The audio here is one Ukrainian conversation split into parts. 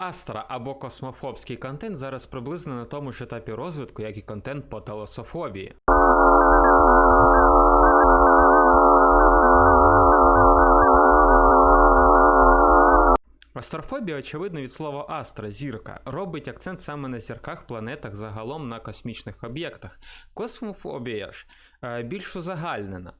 Астра або космофобський контент зараз приблизно на тому ж етапі розвитку, як і контент по телесофобії. Астрофобія, очевидно, від слова астра зірка, робить акцент саме на зірках, планетах, загалом на космічних об'єктах. Космофобія ж е, більш узагальнена.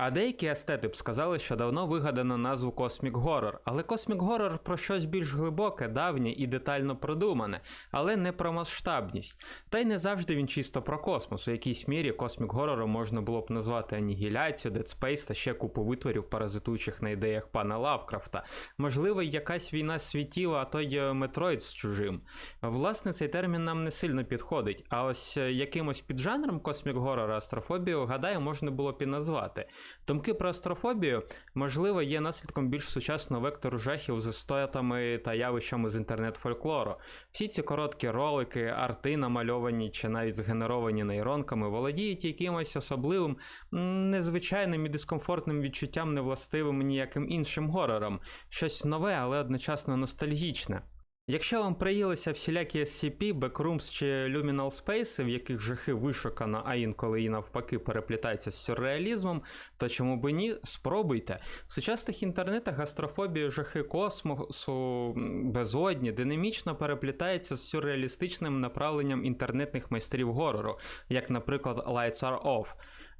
А деякі естети б сказали, що давно вигадано назву Космік Горор, але Космік Горор про щось більш глибоке, давнє і детально продумане, але не про масштабність. Та й не завжди він чисто про космос. У якійсь мірі Космік Горором можна було б назвати анігіляцію, Dead Space та ще купу витворів, паразитуючих на ідеях пана Лавкрафта. Можливо, якась війна світів, а то й Метроїд з чужим. Власне, цей термін нам не сильно підходить, а ось е, якимось піджанром Космік Горора астрофобію, гадаю, можна було б і назвати. Думки про астрофобію, можливо, є наслідком більш сучасного вектору жахів з істотами та явищами з інтернет-фольклору. Всі ці короткі ролики, арти, намальовані чи навіть згенеровані нейронками, володіють якимось особливим, незвичайним і дискомфортним відчуттям, невластивим ніяким іншим горорам. Щось нове, але одночасно ностальгічне. Якщо вам приїлися всілякі SCP, Backrooms чи Luminal Space, в яких жахи вишукано, а інколи і навпаки переплітаються з сюрреалізмом, то чому би ні, спробуйте. В сучасних інтернетах астрофобія жахи космосу, безодні, динамічно переплітається з сюрреалістичним направленням інтернетних майстрів горору, як, наприклад, Lights Are Off.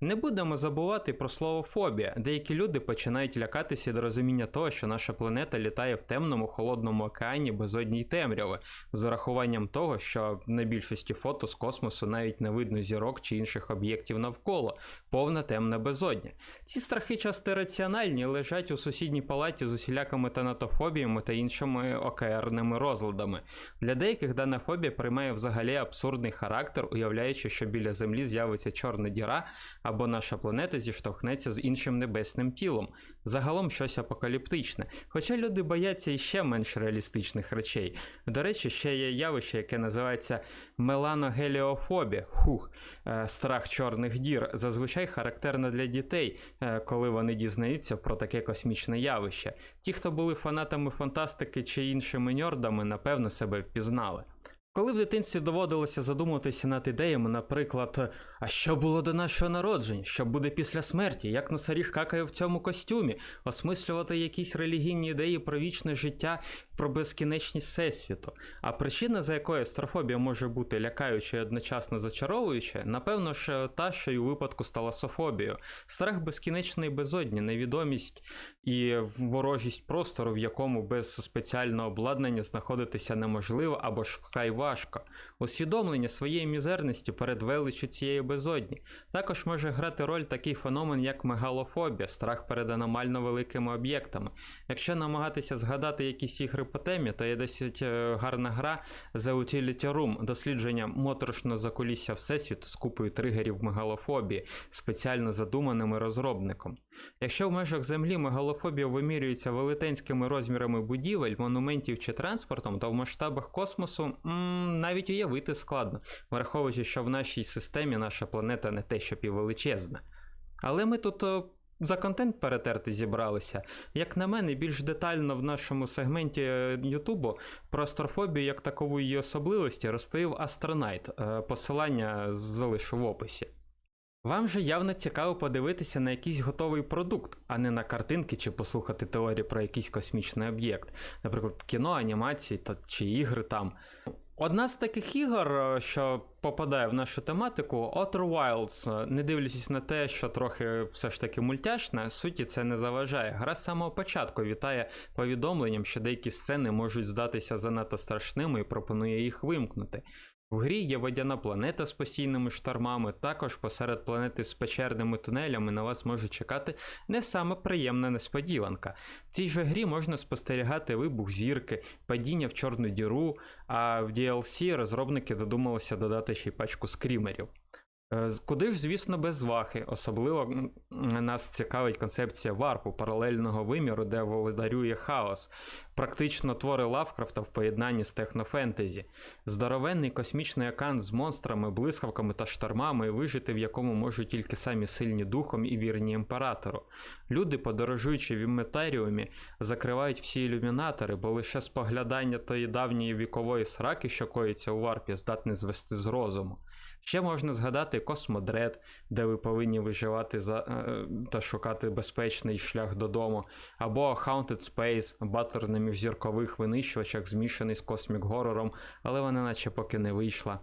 Не будемо забувати про слово фобія. Деякі люди починають лякатися від розуміння того, що наша планета літає в темному холодному океані безодній темряви, з урахуванням того, що на більшості фото з космосу навіть не видно зірок чи інших об'єктів навколо, повна темна безодня. Ці страхи часто раціональні, лежать у сусідній палаті з усілякими танатофобіями та іншими океарними розладами. Для деяких дана фобія приймає взагалі абсурдний характер, уявляючи, що біля Землі з'явиться чорна діра або наша планета зіштовхнеться з іншим небесним тілом. Загалом щось апокаліптичне. Хоча люди бояться іще менш реалістичних речей. До речі, ще є явище, яке називається меланогеліофобія. Хух, е, страх чорних дір. Зазвичай характерно для дітей, е, коли вони дізнаються про таке космічне явище. Ті, хто були фанатами фантастики чи іншими ньордами, напевно себе впізнали. Коли в дитинстві доводилося задумуватися над ідеями, наприклад, а що було до нашого народження, що буде після смерті, як носоріг какає в цьому костюмі, осмислювати якісь релігійні ідеї про вічне життя, про безкінечність всесвіту. А причина, за якою астрофобія може бути лякаюча і одночасно зачаровуюча, напевно ж та, що й у випадку з таласофобією. Страх безкінечної безодні, невідомість і ворожість простору, в якому без спеціального обладнання знаходитися неможливо або ж вкрай важко. Усвідомлення своєї мізерності перед величчю цієї безодні. Також може грати роль такий феномен, як мегалофобія, страх перед аномально великими об'єктами. Якщо намагатися згадати якісь ігри по темі, то є досить е, гарна гра The Utility Room, дослідження моторошного закулісся Всесвіту з купою тригерів мегалофобії, спеціально задуманими розробником. Якщо в межах Землі мегалофобія вимірюється велетенськими розмірами будівель, монументів чи транспортом, то в масштабах космосу м, навіть уявити складно, враховуючи, що в нашій системі наша планета не те, щоб і величезна. Але ми тут о, за контент перетерти зібралися. Як на мене, більш детально в нашому сегменті е, Ютубу про астрофобію як такову її особливості розповів Астронайт. Е, Посилання залишу в описі. Вам же явно цікаво подивитися на якийсь готовий продукт, а не на картинки чи послухати теорії про якийсь космічний об'єкт, наприклад, кіно, анімації та чи ігри там. Одна з таких ігор, е, що попадає в нашу тематику, Outer Wilds, не дивлячись на те, що трохи все ж таки мультяшна, суті це не заважає. Гра з самого початку вітає повідомленням, що деякі сцени можуть здатися занадто страшними і пропонує їх вимкнути. В грі є водяна планета з постійними штормами, також посеред планети з печерними тунелями на вас може чекати не саме приємна несподіванка. В цій же грі можна спостерігати вибух зірки, падіння в чорну діру, а в DLC розробники додумалися додати ще й пачку скрімерів. Е, Куди ж, звісно, без вахи. Особливо нас цікавить концепція варпу, паралельного виміру, де володарює хаос. Практично твори Лавкрафта в поєднанні з технофентезі. Здоровенний космічний океан з монстрами, блискавками та штормами, вижити в якому можуть тільки самі сильні духом і вірні імператору. Люди, подорожуючи в імметаріумі, закривають всі ілюмінатори, бо лише споглядання тої давньої вікової сраки, що коїться у варпі, здатне звести з розуму. Ще можна згадати Космодред, де ви повинні виживати за, е, та шукати безпечний шлях додому, або Haunted Space, батлер на міжзіркових винищувачах, змішаний з космік горором, але вона наче поки не вийшла.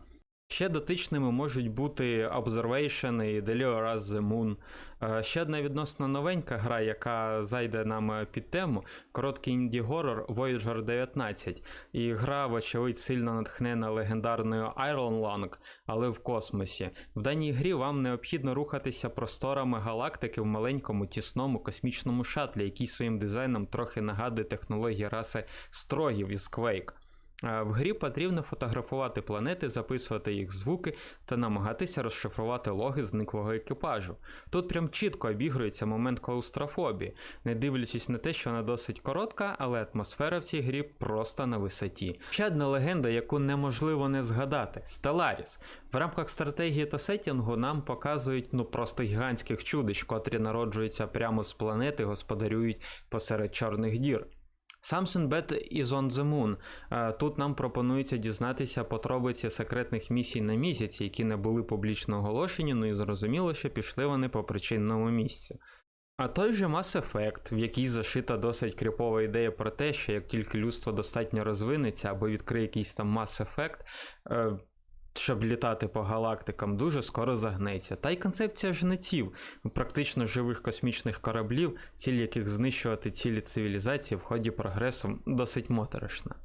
Ще дотичними можуть бути Observation і Deliver Us the Moon. Е, Ще одна відносно новенька гра, яка зайде нам е, під тему, короткий інді-горор Voyager 19. І гра, вочевидь, сильно натхнена легендарною Iron Lung, але в космосі. В даній грі вам необхідно рухатися просторами галактики в маленькому тісному космічному шатлі, який своїм дизайном трохи нагадує технології раси строгів із Quake. В грі потрібно фотографувати планети, записувати їх звуки та намагатися розшифрувати логи зниклого екіпажу. Тут прям чітко обігрується момент клаустрофобії, не дивлячись на те, що вона досить коротка, але атмосфера в цій грі просто на висоті. Ще одна легенда, яку неможливо не згадати: Stellaris. В рамках стратегії та сетінгу нам показують ну просто гігантських чудищ, котрі народжуються прямо з планети, господарюють посеред чорних дір. Something Bet is on the Moon. Е, Тут нам пропонується дізнатися подробиці секретних місій на місяці, які не були публічно оголошені, ну і зрозуміло, що пішли вони по причинному місцю. А той же Mass Effect, в якій зашита досить кріпова ідея про те, що як тільки людство достатньо розвинеться або відкриє якийсь там Mass Effect, е, щоб літати по галактикам, дуже скоро загнеться. Та й концепція жнеців, практично живих космічних кораблів, ціль яких знищувати цілі цивілізації в ході прогресу, досить моторошна.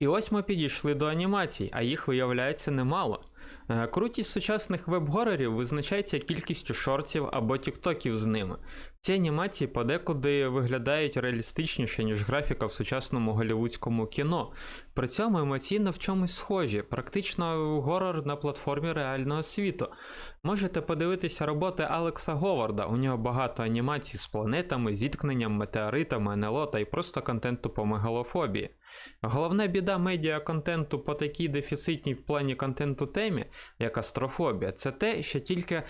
І ось ми підійшли до анімацій, а їх виявляється немало. Е, Крутість сучасних веб-горорів визначається кількістю шортів або тіктоків з ними. Ці анімації подекуди виглядають реалістичніше, ніж графіка в сучасному голівудському кіно. При цьому емоційно в чомусь схожі, практично горор на платформі реального світу. Можете подивитися роботи Алекса Говарда, у нього багато анімацій з планетами, зіткненням, метеоритами, НЛО та й просто контенту по мегалофобії. Головна біда медіа-контенту по такій дефіцитній в плані контенту темі, як астрофобія, це те, що тільки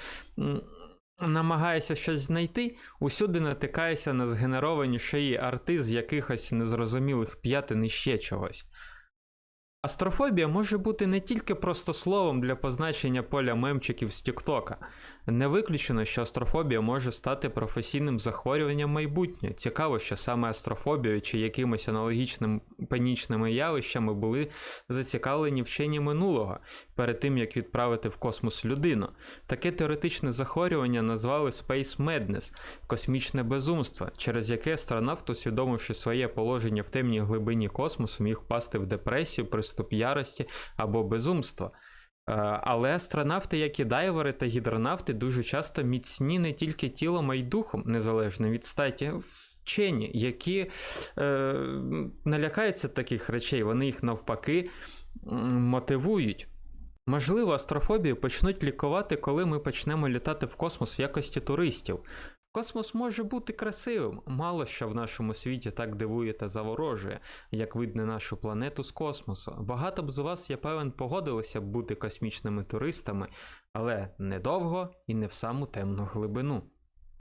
намагаєшся щось знайти, усюди натикаєшся на згенеровані шиї арти з якихось незрозумілих п'ятин і ще чогось. Астрофобія може бути не тільки просто словом для позначення поля мемчиків з Тіктока. Не виключено, що астрофобія може стати професійним захворюванням майбутнього. Цікаво, що саме астрофобією чи якимось аналогічним панічними явищами були зацікавлені вчені минулого перед тим як відправити в космос людину. Таке теоретичне захворювання назвали Space Madness – космічне безумство, через яке астронавт, усвідомивши своє положення в темній глибині космосу, міг впасти в депресію, приступ ярості або безумство. Е, Але астронавти, як і дайвери та гідронавти, дуже часто міцні не тільки тілом, а й духом, незалежно від статі. Вчені, які е, налякаються таких речей, вони їх навпаки мотивують. Можливо, астрофобію почнуть лікувати, коли ми почнемо літати в космос в якості туристів. Космос може бути красивим, мало що в нашому світі так дивує та заворожує, як видно нашу планету з космосу. Багато б з вас, я певен, погодилися б бути космічними туристами, але недовго і не в саму темну глибину.